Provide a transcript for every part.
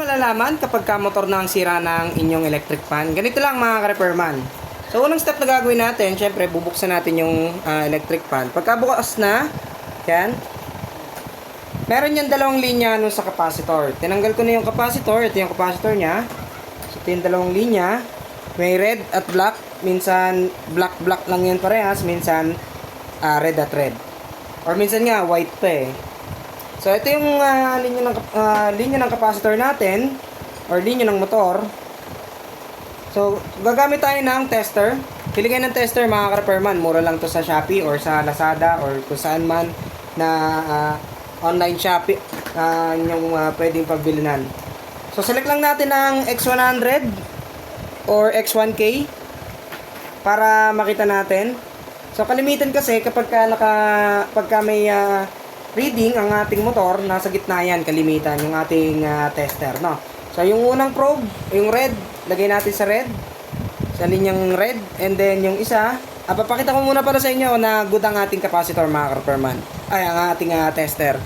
Malalaman kapag ka motor na ang sira ng inyong electric fan. Ganito lang mga ka-repairman. So unang step na gagawin natin, syempre bubuksan natin yung ah, electric fan. Pagka bukas na, yan. Meron yan dalawang linya nun sa capacitor. Tinanggal ko na yung capacitor. Ito yung capacitor niya. So ito yung dalawang linya. May red at black. Minsan black-black lang yan parehas. Minsan ah, red at red. Or minsan nga white pa eh. So ito yung ah, linya ng ah, linya ng capacitor natin or linya ng motor. So gagamit tayo ng tester. Pili kayo ng tester mga ka-repairman. Mura lang to sa Shopee or sa Lazada or kung saan man na ah, online Shopee uh, yung ah, pwedeng pagbilinan. So select lang natin ng X100 or X1K para makita natin. So kalimitan kasi kapag ka naka pagka may ah, reading ang ating motor, nasa gitna yan kalimitan yung ating ah, tester, no. So yung unang probe, yung red, lagay natin sa red. Sa linyang red and then yung isa, ah, papakita ko muna pala sa inyo na good ang ating capacitor mga ka-repairman. Ay, ang ating ah, tester.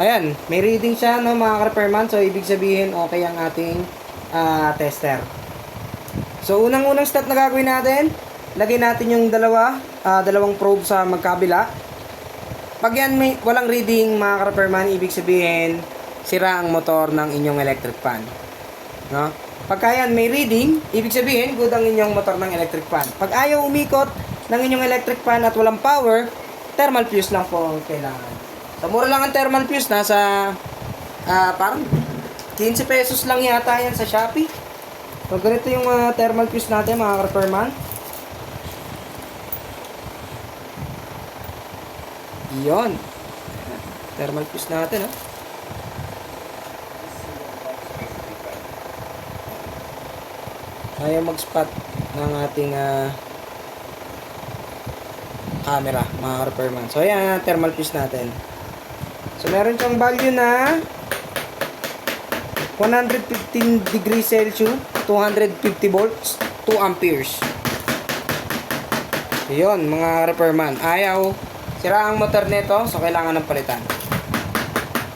Ayan, may reading siya no mga ka-repairman. So ibig sabihin okay ang ating ah, tester. So unang-unang step na gagawin natin, lagay natin yung dalawa, ah, dalawang probe sa magkabila. Pag yan may walang reading mga ka-repairman, ibig sabihin sira ang motor ng inyong electric fan. No? Pagka yan may reading, ibig sabihin good ang inyong motor ng electric fan. Pag ayaw umikot ng inyong electric fan at walang power, thermal fuse lang po ang kailangan. So mura lang ang thermal fuse, nasa ah, parang 15 pesos lang yata yan sa Shopee. So ganito yung ah, thermal fuse natin mga ka-repairman. Yon. Thermal fuse natin, ha. Ayaw mag-spot ng ating ah, camera, mga repairman. So, ayan ang thermal fuse natin. So, meron siyang value na 115 degrees Celsius, 250 volts, 2 amperes. Yun, mga repairman. Ayaw, sira ang motor nito, so kailangan ng palitan.